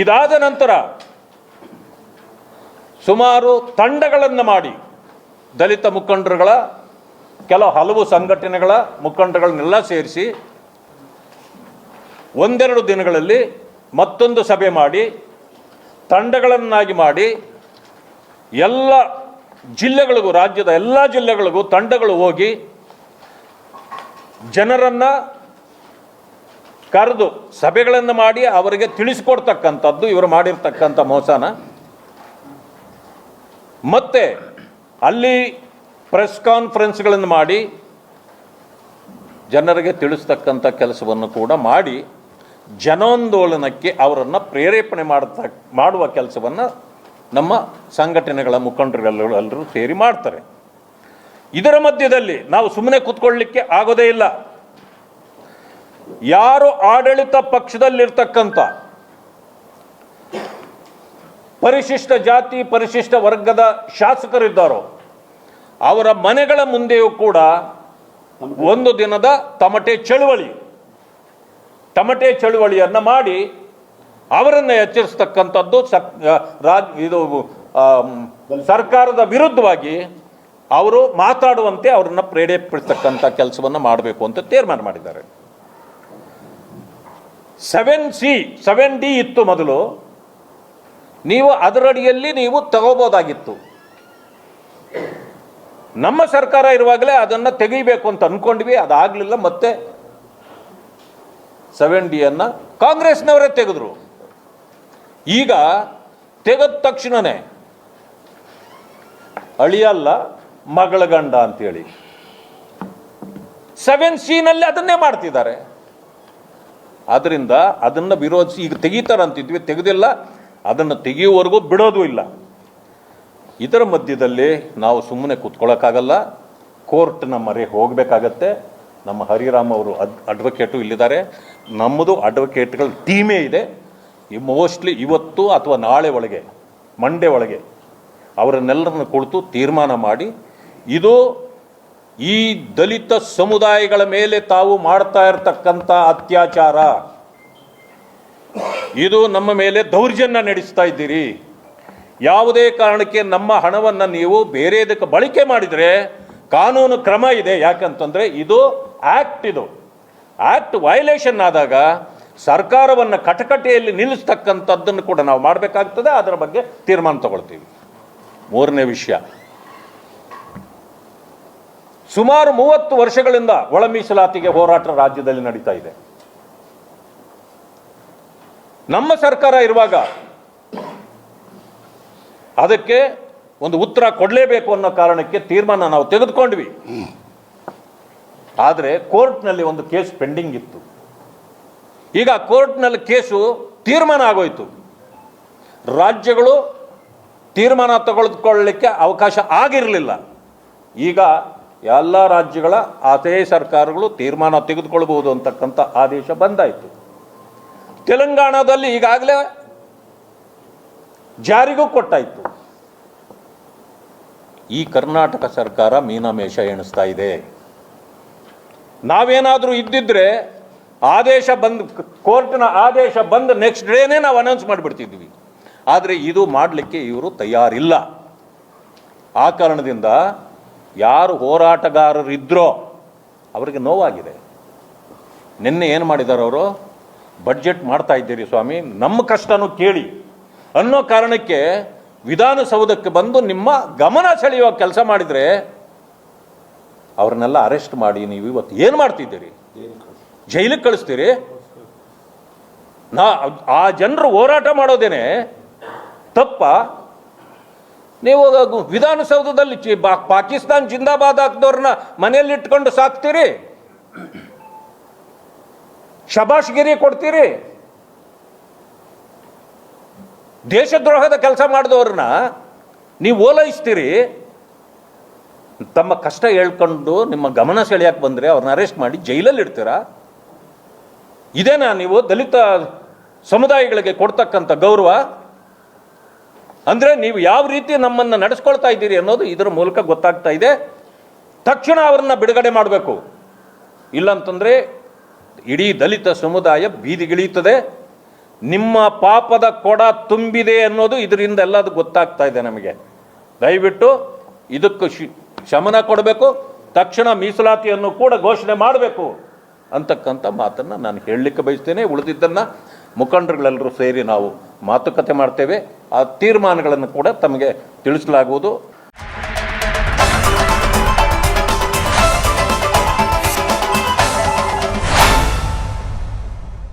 ಇದಾದ ನಂತರ ಸುಮಾರು ತಂಡಗಳನ್ನು ಮಾಡಿ ದಲಿತ ಮುಖಂಡರುಗಳ, ಕೆಲ ಹಲವು ಸಂಘಟನೆಗಳ ಮುಖಂಡಗಳನ್ನೆಲ್ಲ ಸೇರಿಸಿ ಒಂದೆರಡು ದಿನಗಳಲ್ಲಿ ಮತ್ತೊಂದು ಸಭೆ ಮಾಡಿ, ತಂಡಗಳನ್ನಾಗಿ ಮಾಡಿ ಎಲ್ಲ ಜಿಲ್ಲೆಗಳಿಗೂ, ರಾಜ್ಯದ ಎಲ್ಲ ಜಿಲ್ಲೆಗಳಿಗೂ ತಂಡಗಳು ಹೋಗಿ ಜನರನ್ನು ಕರೆದು ಸಭೆಗಳನ್ನು ಮಾಡಿ ಅವರಿಗೆ ತಿಳಿಸ್ಕೊಡ್ತಕ್ಕಂಥದ್ದು, ಇವರು ಮಾಡಿರ್ತಕ್ಕಂಥ ಮೋಸನ. ಮತ್ತೆ ಅಲ್ಲಿ ಪ್ರೆಸ್ ಕಾನ್ಫರೆನ್ಸ್ಗಳನ್ನು ಮಾಡಿ ಜನರಿಗೆ ತಿಳಿಸ್ತಕ್ಕಂಥ ಕೆಲಸವನ್ನು ಕೂಡ ಮಾಡಿ ಜನಾಂದೋಲನಕ್ಕೆ ಅವರನ್ನು ಪ್ರೇರೇಪಣೆ ಮಾಡ್ತ, ಮಾಡುವ ಕೆಲಸವನ್ನು ನಮ್ಮ ಸಂಘಟನೆಗಳ ಮುಖಂಡರೆಲ್ಲರೂ ಎಲ್ಲರೂ ಸೇರಿ ಮಾಡ್ತಾರೆ. ಇದರ ಮಧ್ಯದಲ್ಲಿ ನಾವು ಸುಮ್ಮನೆ ಕೂತ್ಕೊಳ್ಳಲಿಕ್ಕೆ ಆಗೋದೇ ಇಲ್ಲ. ಯಾರು ಆಡಳಿತ ಪಕ್ಷದಲ್ಲಿರ್ತಕ್ಕಂಥ ಪರಿಶಿಷ್ಟ ಜಾತಿ, ಪರಿಶಿಷ್ಟ ವರ್ಗದ ಶಾಸಕರಿದ್ದಾರೋ, ಅವರ ಮನೆಗಳ ಮುಂದೆಯೂ ಕೂಡ ಒಂದು ದಿನದ ತಮಟೆ ಚಳುವಳಿ, ತಮಟೆ ಚಳುವಳಿಯನ್ನು ಮಾಡಿ ಅವರನ್ನು ಎಚ್ಚರಿಸ್ತಕ್ಕಂಥದ್ದು ಸಕ್ ರಾಜ್, ಇದು ಸರ್ಕಾರದ ವಿರುದ್ಧವಾಗಿ ಅವರು ಮಾತಾಡುವಂತೆ ಅವರನ್ನು ಪ್ರೇರೇಪಿಸ್ತಕ್ಕಂಥ ಕೆಲಸವನ್ನು ಮಾಡಬೇಕು ಅಂತ ತೀರ್ಮಾನ ಮಾಡಿದ್ದಾರೆ. ಸೆವೆನ್ ಸಿ ಸೆವೆನ್ ಡಿ ಇತ್ತು ಮೊದಲು. ನೀವು ಅದರಡಿಯಲ್ಲಿ ನೀವು ತಗೋಬೋದಾಗಿತ್ತು. ನಮ್ಮ ಸರ್ಕಾರ ಇರುವಾಗಲೇ ಅದನ್ನು ತೆಗಿಬೇಕು ಅಂತ ಅಂದ್ಕೊಂಡ್ವಿ ಅದಾಗಲಿಲ್ಲ, ಮತ್ತೆ ಸೆವೆನ್ ಡಿಯನ್ನು ಕಾಂಗ್ರೆಸ್ನವರೇ ತೆಗೆದ್ರು. ಈಗ ತೆಗೆದ ತಕ್ಷಣನೇ ಅಳಿಯಲ್ಲ ಮಗಳ ಗಂಡ ಅಂತೇಳಿ. ಸೆವೆನ್ ಸಿನಲ್ಲಿ ಅದನ್ನೇ ಮಾಡ್ತಿದ್ದಾರೆ. ಆದ್ರಿಂದ ಅದನ್ನು ವಿರೋಧಿಸಿ, ಈಗ ತೆಗೀತಾರಂತಿದ್ವಿ, ತೆಗೆದಿಲ್ಲ. ಅದನ್ನು ತೆಗೆಯುವವರೆಗೂ ಬಿಡೋದು ಇಲ್ಲ. ಇದರ ಮಧ್ಯದಲ್ಲಿ ನಾವು ಸುಮ್ಮನೆ ಕೂತ್ಕೊಳ್ಳೋಕ್ಕಾಗಲ್ಲ ಕೋರ್ಟ್ ನಮ್ಮ ಮರೆ ಹೋಗಬೇಕಾಗತ್ತೆ. ನಮ್ಮ ಹರಿರಾಮ್ ಅವರು ಅದ್ ಅಡ್ವೊಕೇಟು ಇಲ್ಲಿದ್ದಾರೆ. ನಮ್ಮದು ಅಡ್ವೊಕೇಟ್ಗಳ ಟೀಮೇ ಇದೆ. ಮೋಸ್ಟ್ಲಿ ಇವತ್ತು ಅಥವಾ ನಾಳೆ ಒಳಗೆ ಮಂಡ್ಯ ಒಳಗೆ ಅವರನ್ನೆಲ್ಲರನ್ನು ಕುಳಿತು ತೀರ್ಮಾನ ಮಾಡಿ, ಇದು ಈ ದಲಿತ ಸಮುದಾಯಗಳ ಮೇಲೆ ತಾವು ಮಾಡ್ತಾ ಇರತಕ್ಕಂಥ ಅತ್ಯಾಚಾರ. ಇದು ನಮ್ಮ ಮೇಲೆ ದೌರ್ಜನ್ಯ ನಡೆಸ್ತಾ ಇದ್ದೀರಿ. ಯಾವುದೇ ಕಾರಣಕ್ಕೆ ನಮ್ಮ ಹಣವನ್ನು ನೀವು ಬೇರೆದಕ್ಕೆ ಬಳಕೆ ಮಾಡಿದರೆ ಕಾನೂನು ಕ್ರಮ ಇದೆ. ಯಾಕಂತಂದರೆ ಇದು ಆ್ಯಕ್ಟ್ ಇದು. ಆ್ಯಕ್ಟ್ ವೈಲೇಷನ್ ಆದಾಗ ಸರ್ಕಾರವನ್ನು ಕಟಕಟೆಯಲ್ಲಿ ನಿಲ್ಲಿಸ್ತಕ್ಕಂಥದ್ದನ್ನು ಕೂಡ ನಾವು ಮಾಡಬೇಕಾಗ್ತದೆ. ಅದರ ಬಗ್ಗೆ ತೀರ್ಮಾನ ತಗೊಳ್ತೀವಿ. ಮೂರನೇ ವಿಷಯ ಸುಮಾರು ಮೂವತ್ತು ವರ್ಷಗಳಿಂದ ಒಳ ಮೀಸಲಾತಿಗೆ ಹೋರಾಟ ರಾಜ್ಯದಲ್ಲಿ ನಡೀತಾ ಇದೆ. ನಮ್ಮ ಸರ್ಕಾರ ಇರುವಾಗ ಅದಕ್ಕೆ ಒಂದು ಉತ್ತರ ಕೊಡಲೇಬೇಕು ಅನ್ನೋ ಕಾರಣಕ್ಕೆ ತೀರ್ಮಾನ ನಾವು ತೆಗೆದುಕೊಂಡ್ವಿ. ಆದರೆ ಕೋರ್ಟ್ನಲ್ಲಿ ಒಂದು ಕೇಸ್ ಪೆಂಡಿಂಗ್ ಇತ್ತು. ಈಗ ಕೋರ್ಟ್ನಲ್ಲಿ ಕೇಸು ತೀರ್ಮಾನ ಆಗೋಯ್ತು. ರಾಜ್ಯಗಳು ತೀರ್ಮಾನ ತಗೊಳ್ಕೊಳ್ಳಲಿಕ್ಕೆ ಅವಕಾಶ ಆಗಿರಲಿಲ್ಲ. ಈಗ ಎಲ್ಲ ರಾಜ್ಯಗಳ ಅದೇ ಸರ್ಕಾರಗಳು ತೀರ್ಮಾನ ತೆಗೆದುಕೊಳ್ಬಹುದು ಅಂತಕ್ಕಂಥ ಆದೇಶ ಬಂದಾಯಿತು. ತೆಲಂಗಾಣದಲ್ಲಿ ಈಗಾಗಲೇ ಜಾರಿಗೂ ಕೊಟ್ಟಾಯಿತು. ಈ ಕರ್ನಾಟಕ ಸರ್ಕಾರ ಮೀನಮೇಷ ಎಣಿಸ್ತಾ ಇದೆ. ನಾವೇನಾದರೂ ಇದ್ದಿದ್ರೆ ಆದೇಶ ಬಂದು, ಕೋರ್ಟ್ನ ಆದೇಶ ಬಂದು ನೆಕ್ಸ್ಟ್ ಡೇನೇ ನಾವು ಅನೌನ್ಸ್ ಮಾಡಿಬಿಡ್ತಿದ್ವಿ. ಆದರೆ ಇದು ಮಾಡಲಿಕ್ಕೆ ಇವರು ತಯಾರಿಲ್ಲ. ಆ ಕಾರಣದಿಂದ ಯಾರು ಹೋರಾಟಗಾರರಿದ್ದರೋ ಅವರಿಗೆ ನೋವಾಗಿದೆ. ನಿನ್ನೆ ಏನು ಮಾಡಿದ್ದಾರೆ ಅವರು? ಬಡ್ಜೆಟ್ ಮಾಡ್ತಾ ಇದ್ದೀರಿ ಸ್ವಾಮಿ, ನಮ್ಮ ಕಷ್ಟನೂ ಕೇಳಿ. ಅನ್ನೋ ಕಾರಣಕ್ಕೆ ವಿಧಾನಸೌಧಕ್ಕೆ ಬಂದು ನಿಮ್ಮ ಗಮನ ಸೆಳೆಯುವ ಕೆಲಸ ಮಾಡಿದರೆ ಅವ್ರನ್ನೆಲ್ಲ ಅರೆಸ್ಟ್ ಮಾಡಿ ನೀವು ಇವತ್ತು ಏನು ಮಾಡ್ತಿದ್ದೀರಿ? ಜೈಲಿಗೆ ಕಳಿಸ್ತೀರಿ? ನಾ, ಆ ಜನರು ಹೋರಾಟ ಮಾಡೋದೇನೆ ತಪ್ಪ. ನೀವು ವಿಧಾನಸೌಧದಲ್ಲಿ ಚಿ- ಪಾಕಿಸ್ತಾನ್ ಜಿಂದಾಬಾದ್ ಹಾಕಿದವ್ರನ್ನ ಮನೆಯಲ್ಲಿ ಇಟ್ಕೊಂಡು ಸಾಕ್ತೀರಿ. ಶಬಾಷ್ಗಿರಿ ಕೊಡ್ತೀರಿ. ದೇಶದ್ರೋಹದ ಕೆಲಸ ಮಾಡಿದವ್ರನ್ನ ನೀವು ಓಲೈಸ್ತೀರಿ. ತಮ್ಮ ಕಷ್ಟ ಹೇಳ್ಕೊಂಡು ನಿಮ್ಮ ಗಮನ ಸೆಳೆಯಕ್ಕೆ ಬಂದರೆ ಅವ್ರನ್ನ ಅರೆಸ್ಟ್ ಮಾಡಿ ಜೈಲಲ್ಲಿ ಇಡ್ತೀರಾ? ಇದೇನಾ ನೀವು ದಲಿತ ಸಮುದಾಯಗಳಿಗೆ ಕೊಡ್ತಕ್ಕಂಥ ಗೌರವ? ಅಂದರೆ ನೀವು ಯಾವ ರೀತಿ ನಮ್ಮನ್ನು ನಡೆಸ್ಕೊಳ್ತಾ ಇದ್ದೀರಿ ಅನ್ನೋದು ಇದರ ಮೂಲಕ ಗೊತ್ತಾಗ್ತಾ ಇದೆ. ತಕ್ಷಣ ಅವರನ್ನು ಬಿಡುಗಡೆ ಮಾಡಬೇಕು. ಇಲ್ಲಂತಂದರೆ ಇಡೀ ದಲಿತ ಸಮುದಾಯ ಬೀದಿಗಿಳಿಯುತ್ತದೆ. ನಿಮ್ಮ ಪಾಪದ ಕೊಡ ತುಂಬಿದೆ ಅನ್ನೋದು ಇದರಿಂದ ಎಲ್ಲದು ಗೊತ್ತಾಗ್ತಾ ಇದೆ ನಮಗೆ. ದಯವಿಟ್ಟು ಇದಕ್ಕೆ ಶಮನ ಕೊಡಬೇಕು. ತಕ್ಷಣ ಮೀಸಲಾತಿಯನ್ನು ಕೂಡ ಘೋಷಣೆ ಮಾಡಬೇಕು ಅಂತಕ್ಕಂಥ ಮಾತನ್ನು ನಾನು ಹೇಳಲಿಕ್ಕೆ ಬಯಸ್ತೇನೆ. ಉಳಿದಿದ್ದನ್ನು ಮುಖಂಡರುಗಳೆಲ್ಲರೂ ಸೇರಿ ನಾವು ಮಾತುಕತೆ ಮಾಡ್ತೇವೆ. ಆ ತೀರ್ಮಾನಗಳನ್ನು ಕೂಡ ತಮಗೆ ತಿಳಿಸಲಾಗುವುದು.